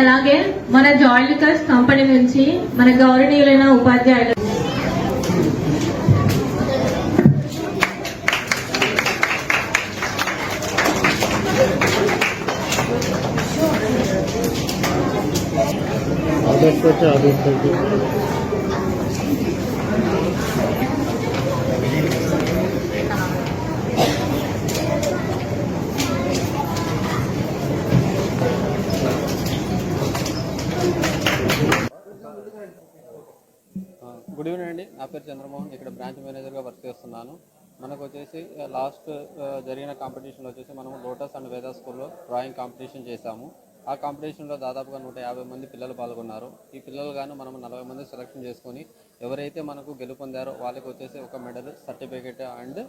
అలాగే మన joint company నుంచి మన గౌరవనీయులైన ఉపాధ్యాయులు ఆదర్శ వచ్చి గుడ్ ఈవినింగ్ అండి. నా పేరు చంద్రమోహన్. ఇక్కడ బ్రాంచ్ మేనేజర్గా వర్క్ చేస్తున్నాను. మనకు వచ్చేసి లాస్ట్ జరిగిన కాంపిటీషన్లో వచ్చేసి మనం లోటస్ అండ్ వేదా స్కూల్లో డ్రాయింగ్ కాంపిటీషన్ చేశాము. ఆ కాంపిటీషన్లో దాదాపుగా నూట యాభై మంది పిల్లలు పాల్గొన్నారు. ఈ పిల్లలు గాను మనం నలభై మంది సెలెక్షన్ చేసుకొని ఎవరైతే మనకు గెలుపొందారో వాళ్ళకి వచ్చేసి ఒక మెడల్ సర్టిఫికేట్ అండ్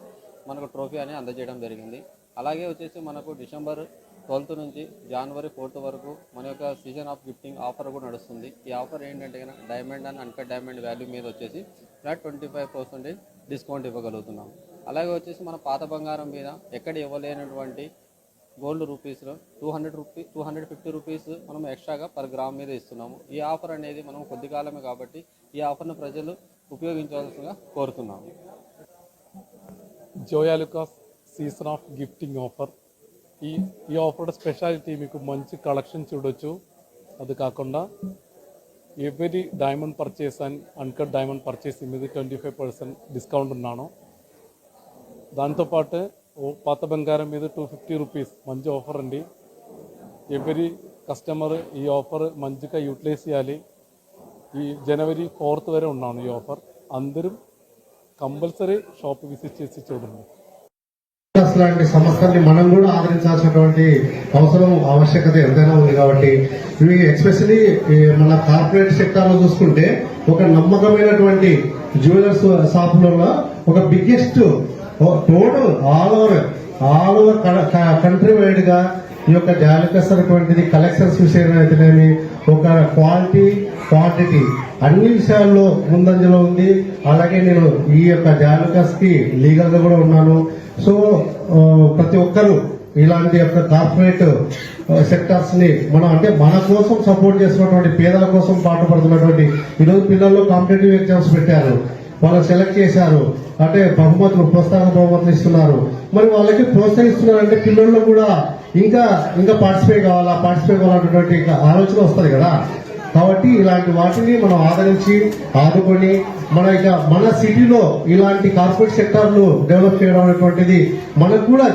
మనకు ట్రోఫీ అని అందజేయడం జరిగింది. అలాగే వచ్చేసి మనకు డిసెంబర్ ట్వెల్త్ నుంచి జనవరి ఫోర్త్ వరకు మన యొక్క సీజన్ ఆఫ్ గిఫ్టింగ్ ఆఫర్ కూడా నడుస్తుంది. ఈ ఆఫర్ ఏంటంటే కనుక diamond and uncut diamond value మీద వచ్చేసి flat twenty five percentage discount ఇవ్వగలుగుతున్నాం. అలాగే వచ్చేసి మన పాత బంగారం మీద ఎక్కడ ఇవ్వలేనటువంటి గోల్డ్ రూపీస్లో two hundred rupee two hundred fifty rupees మనం ఎక్స్ట్రాగా పర్ గ్రామ్ మీద ఇస్తున్నాము. ఈ ఆఫర్ అనేది మనం కొద్ది కాలమే కాబట్టి ఈ ఆఫర్ను ప్రజలు ఉపయోగించవలసిందిగా కోరుతున్నాము. Joyalukkas season of gifting offer ఈ ఈ ఆఫర్ స్పెషాలిటీ మీకు మంచి కలెక్షన్ చూడొచ్చు. అది కాకుండా every diamond purchase and uncut diamond purchase మీద ట్వంటీ ఫైవ్ పర్సెంట్ డిస్కౌంట్ ఉన్నాను దాంతోపాటు పాత బంగారం మీద టూ ఫిఫ్టీ రూపీస్ మంచి ఆఫర్ అండి. ఎవరి కస్టమర్ ఈ ఆఫర్ మంచిగా యూటిలైజ్ చేయాలి. ఈ జనవరి ఫోర్త్ వరే ఉన్నాను ఈ ఆఫర్ అందరూ కంపల్సరీ షాప్ విజిట్ చేసి చూడండి. లాంటి సంస్థల్ని మనం కూడా ఆదరించాల్సినటువంటి అవసరం ఆవశ్యకత ఎంతైనా ఉంది కాబట్టి ఇవి మన కార్పొరేట్ సెక్టార్లో చూసుకుంటే ఒక నమ్మకమైనటువంటి జ్యువెలర్స్ షాపులలో ఒక బిగ్గెస్ట్ తోడు all over all over country వైడ్గా ఈ యొక్క జాలికస్ అనేటువంటిది కలెక్షన్స్ విషయంలో అయితేనేమి ఒక క్వాలిటీ క్వాంటిటీ అన్ని విషయాల్లో ముందంజలో ఉంది. అలాగే నేను ఈ యొక్క జాలికస్కి లీగల్గా కూడా ఉన్నాను. సో ప్రతి ఒక్కరు ఇలాంటి యొక్క కార్పొరేట్ సెక్టార్స్ని మనం అంటే మన కోసం సపోర్ట్ చేస్తున్నటువంటి పేదల కోసం పాటుపడుతున్నటువంటి ఈరోజు పిల్లల్లో కాంపిటేటివ్ ఎగ్జామ్స్ పెట్టారు. వాళ్ళు సెలెక్ట్ చేశారు. అంటే బహుమతులు ప్రోత్సాహ బహుమతులు ఇస్తున్నారు. మరి వాళ్ళకి ప్రోత్సహిస్తున్నారంటే పిల్లల్లో కూడా ఇంకా ఇంకా పార్టిసిపేట్ కావాలా? పార్టిసిపేట్ కావాలన్నటువంటి ఆలోచన వస్తుంది కదా. కాబట్టి ఇలాంటి వాటిని మనం ఆదరించి ఆదుకొని మన ఇక మన సిటీలో ఇలాంటి కార్పొరేట్ సెక్టార్లు డెవలప్ చేయడం అనేటువంటిది మనకు కూడా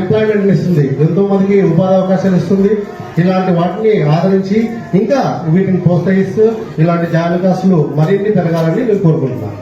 ఎంప్లాయ్మెంట్ ఇస్తుంది. ఎంతో మందికి ఉపాధి అవకాశాలు ఇస్తుంది. ఇలాంటి వాటిని ఆదరించి ఇంకా వీటిని ప్రోత్సహిస్తూ ఇలాంటి జాబితాసులు మరిన్ని పెరగాలని నేను కోరుకుంటున్నాను.